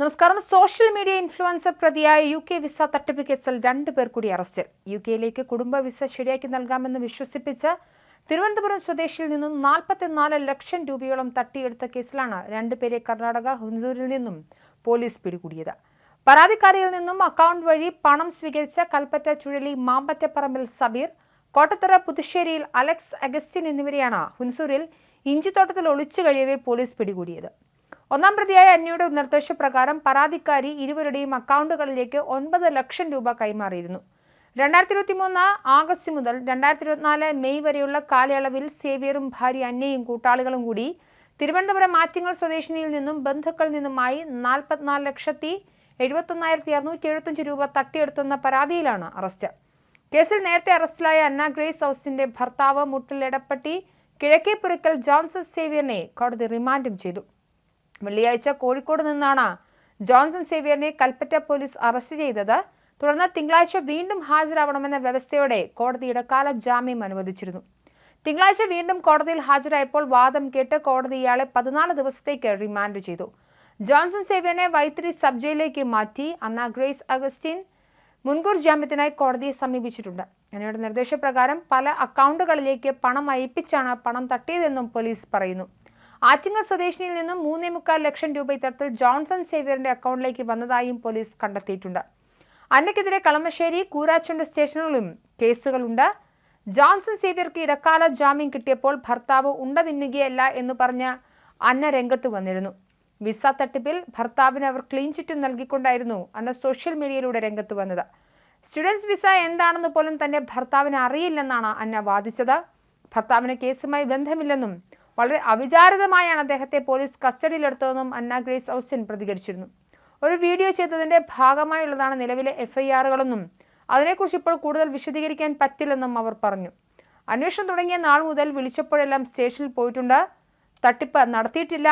നമസ്കാരം. Social media influencer പ്രതിയായ U K visa തട്ടിപ്പ് കേസിൽ രണ്ടു പേർ കൂടി അറസ്റ്റിൽ യു കെയിലേക്ക് കുടുംബ വിസ ശരിയാക്കി നൽകാമെന്ന് വിശ്വസിപ്പിച്ച് തിരുവനന്തപുരം സ്വദേശിയിൽ നിന്നും നാൽപ്പത്തിനാല് ലക്ഷം രൂപയോളം തട്ടിയെടുത്ത കേസിലാണ് രണ്ടുപേരെ കർണാടക ഹുൻസൂരിൽ നിന്നും പോലീസ് പിടികൂടിയത്. പരാതിക്കാരിയിൽ നിന്നും അക്കൗണ്ട് വഴി പണം സ്വീകരിച്ച കൽപ്പറ്റ ചുഴലി മാമ്പറ്റപ്പറമ്പിൽ സബീർ കോട്ടത്തറ പുതുശ്ശേരിയിൽ അലക്സ് അഗസ്റ്റിൻ എന്നിവരെയാണ് ഹുൻസൂരിൽ ഇഞ്ചിത്തോട്ടത്തിൽ ഒളിച്ചു കഴിയവേ പോലീസ് പിടികൂടിയത്. ഒന്നാം പ്രതിയായ അന്യയുടെ നിർദ്ദേശപ്രകാരം പരാതിക്കാരി ഇരുവരുടെയും അക്കൗണ്ടുകളിലേക്ക് ഒൻപത് ലക്ഷം രൂപ കൈമാറിയിരുന്നു. രണ്ടായിരത്തി ഇരുപത്തി മൂന്ന് ആഗസ്റ്റ് മുതൽ രണ്ടായിരത്തി ഇരുപത്തിനാല് മെയ് വരെയുള്ള കാലയളവിൽ സേവിയറും ഭാര്യ അന്നയും കൂട്ടാളികളും കൂടി തിരുവനന്തപുരം ആറ്റിങ്ങൽ സ്വദേശിനിയിൽ നിന്നും ബന്ധുക്കളിൽ നിന്നുമായി നാൽപ്പത്തിനാല് ലക്ഷത്തി എഴുപത്തൊന്നായിരത്തി അറുന്നൂറ്റി എഴുപത്തഞ്ച് രൂപ തട്ടിയെടുത്തെന്ന പരാതിയിലാണ് അറസ്റ്റ്. കേസിൽ നേരത്തെ അറസ്റ്റിലായ അന്ന ഗ്രേസ് ഹൗസിന്റെ ഭർത്താവ് മുട്ടിൽ എടപ്പട്ടി കിഴക്കേപ്പുരക്കൽ ജോൺസൺ സേവിയറിനെ കോടതി റിമാൻഡും ചെയ്തു. വെള്ളിയാഴ്ച കോഴിക്കോട് നിന്നാണ് ജോൺസൺ സേവിയറിനെ കൽപ്പറ്റ പോലീസ് അറസ്റ്റ് ചെയ്തത്. തുടർന്ന് തിങ്കളാഴ്ച വീണ്ടും ഹാജരാവണമെന്ന വ്യവസ്ഥയോടെ കോടതി ഇടക്കാല ജാമ്യം അനുവദിച്ചിരുന്നു. തിങ്കളാഴ്ച വീണ്ടും കോടതിയിൽ ഹാജരായപ്പോൾ വാദം കേട്ട് കോടതി ഇയാളെ പതിനാല് ദിവസത്തേക്ക് റിമാൻഡ് ചെയ്തു. ജോൺസൺ സേവിയറിനെ വൈത്തിരി സബ് ജയിലിലേക്ക് മാറ്റി അന്ന ഗ്രേസ് അഗസ്റ്റിൻ മുൻകൂർ ജാമ്യത്തിനായി കോടതിയെ സമീപിച്ചിട്ടുണ്ട്. അങ്ങനെയുടെ നിർദ്ദേശപ്രകാരം പല അക്കൗണ്ടുകളിലേക്ക് പണം അയപ്പിച്ചാണ് പണം തട്ടിയതെന്നും പോലീസ് പറയുന്നു. ആറ്റിങ്ങൽ സ്വദേശിനിയിൽ നിന്നും മൂന്നേ മുക്കാൽ ലക്ഷം രൂപ ഇത്തരത്തിൽ ജോൺസൺ സേവിയറിന്റെ അക്കൗണ്ടിലേക്ക് വന്നതായും പോലീസ് കണ്ടെത്തിയിട്ടുണ്ട്. അന്നയ്ക്കെതിരെ കളമശ്ശേരി കൂരാച്ചുണ്ട് സ്റ്റേഷനുകളിലും കേസുകളുണ്ട്. ജോൺസൺ സേവിയർക്ക് ഇടക്കാല ജാമ്യം കിട്ടിയപ്പോൾ ഭർത്താവ് ഉണ്ട തിന്നുകയല്ല എന്ന് പറഞ്ഞ് അന്ന രംഗത്ത് വന്നിരുന്നു. വിസ തട്ടിപ്പിൽ ഭർത്താവിന് അവർ ക്ലീൻ ചിറ്റും നൽകിക്കൊണ്ടായിരുന്നു അന്ന സോഷ്യൽ മീഡിയയിലൂടെ രംഗത്ത് വന്നത്. സ്റ്റുഡൻസ് വിസ എന്താണെന്ന് പോലും തന്റെ ഭർത്താവിന് അറിയില്ലെന്നാണ് അന്ന വാദിച്ചത്. ഭർത്താവിന് കേസുമായി ബന്ധമില്ലെന്നും വളരെ അവിചാരിതമായാണ് അദ്ദേഹത്തെ പോലീസ് കസ്റ്റഡിയിലെടുത്തതെന്നും അന്ന ഗ്രേസ് ഔസിൻ പ്രതികരിച്ചിരുന്നു. ഒരു വീഡിയോ ചെയ്തതിന്റെ ഭാഗമായുള്ളതാണ് നിലവിലെ എഫ്ഐആറുകളെന്നും. അതിനെക്കുറിച്ച് ഇപ്പോൾ കൂടുതൽ വിശദീകരിക്കാൻ പറ്റില്ലെന്നും അവർ പറഞ്ഞു. അന്വേഷണം തുടങ്ങിയ നാൾ മുതൽ വിളിച്ചപ്പോഴെല്ലാം സ്റ്റേഷനിൽ പോയിട്ടുണ്ട്. തട്ടിപ്പ് നടത്തിയിട്ടില്ല.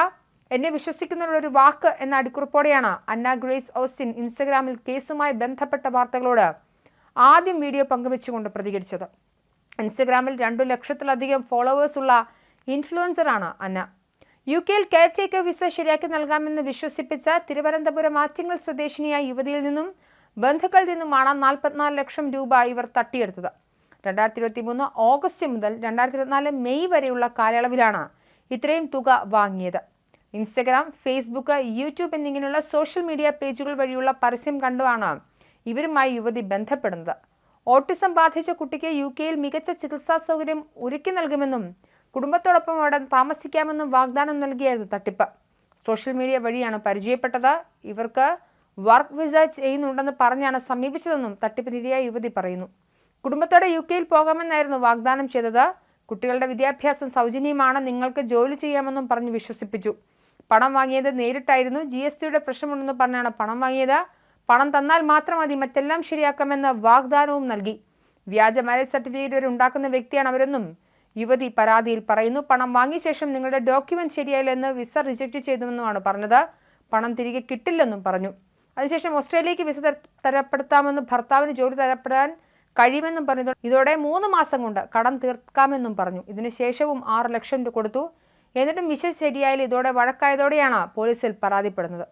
എന്നെ വിശ്വസിക്കുന്ന ഒരു വാക്ക് എന്ന അടിക്കുറിപ്പോടെയാണ് അന്ന ഗ്രേസ് ഓസ്റ്റിൻ ഇൻസ്റ്റഗ്രാമിൽ കേസുമായി ബന്ധപ്പെട്ട വാർത്തകളോട് ആദ്യം വീഡിയോ പങ്കുവെച്ചുകൊണ്ട് പ്രതികരിച്ചത്. ഇൻസ്റ്റഗ്രാമിൽ രണ്ടു ലക്ഷത്തിലധികം ഫോളോവേഴ്സ് ഉള്ള ഇൻഫ്ലുവൻസറാണ് അന്ന. യു കെയിൽ കെയർ ടേക്കർ വിസ ശരിയാക്കി നൽകാമെന്ന് വിശ്വസിപ്പിച്ച തിരുവനന്തപുരം ആറ്റിങ്ങൽ സ്വദേശിനിയായ യുവതിയിൽ നിന്നും ബന്ധുക്കളിൽ നിന്നുമാണ് നാൽപ്പത്തിനാല് ലക്ഷം രൂപ ഇവർ തട്ടിയെടുത്തത്. രണ്ടായിരത്തി ഇരുപത്തി മൂന്ന് ഓഗസ്റ്റ് മുതൽ രണ്ടായിരത്തി ഇരുപത്തിനാല് മെയ് വരെയുള്ള കാലയളവിലാണ് ഇത്രയും തുക വാങ്ങിയത്. ഇൻസ്റ്റഗ്രാം ഫേസ്ബുക്ക് യൂട്യൂബ് എന്നിങ്ങനെയുള്ള സോഷ്യൽ മീഡിയ പേജുകൾ വഴിയുള്ള പരസ്യം കണ്ടുമാണ് ഇവരുമായി യുവതി ബന്ധപ്പെടുന്നത്. ഓട്ടിസം ബാധിച്ച കുട്ടിക്ക് യു കെയിൽ മികച്ച ചികിത്സാ സൗകര്യം ഒരുക്കി നൽകുമെന്നും കുടുംബത്തോടൊപ്പം അവിടെ താമസിക്കാമെന്നും വാഗ്ദാനം നൽകിയായിരുന്നു തട്ടിപ്പ്. സോഷ്യൽ മീഡിയ വഴിയാണ് പരിചയപ്പെട്ടത്. ഇവർക്ക് വർക്ക് വിസ ചെയ്യുന്നുണ്ടെന്ന് പറഞ്ഞാണ് സമീപിച്ചതെന്നും തട്ടിപ്പിനിരയായ യുവതി പറയുന്നു. കുടുംബത്തോടെ യു കെയിൽ പോകാമെന്നായിരുന്നു വാഗ്ദാനം ചെയ്തത്. കുട്ടികളുടെ വിദ്യാഭ്യാസം സൗജന്യമാണ്. നിങ്ങൾക്ക് ജോലി ചെയ്യാമെന്നും പറഞ്ഞ് വിശ്വസിപ്പിച്ചു. പണം വാങ്ങിയത് നേരിട്ടായിരുന്നു. ജി എസ് ടിയുടെ പ്രശ്നമുണ്ടെന്ന് പറഞ്ഞാണ് പണം വാങ്ങിയത്. പണം തന്നാൽ മാത്രം മതി. മറ്റെല്ലാം ശരിയാക്കാമെന്ന് വാഗ്ദാനവും നൽകി. വ്യാജ മാരേജ് സർട്ടിഫിക്കറ്റ് വരെ ഉണ്ടാക്കുന്ന വ്യക്തിയാണ് അവരെന്നും യുവതി പരാതിയിൽ പറയുന്നു പണം വാങ്ങിയ ശേഷം നിങ്ങളുടെ ഡോക്യുമെന്റ് ശരിയായില്ലെന്ന് വിസ റിജക്ട് ചെയ്തുവെന്നുമാണ് പറഞ്ഞത്. പണം തിരികെ കിട്ടില്ലെന്നും പറഞ്ഞു. അതിനുശേഷം ഓസ്ട്രേലിയക്ക് വിസ തരപ്പെടുത്താമെന്നും ഭർത്താവിന് ജോലി തരപ്പെടാൻ കഴിയുമെന്നും പറഞ്ഞു ഇതോടെ മൂന്ന് മാസം കൊണ്ട് കടം തീർക്കാമെന്നും പറഞ്ഞു. ഇതിനുശേഷവും ആറ് ലക്ഷം രൂപ കൊടുത്തു. എന്നിട്ടും വിശ ശരിയായാലും ഇതോടെ വഴക്കായതോടെയാണ് പോലീസിൽ പരാതിപ്പെടുന്നത്.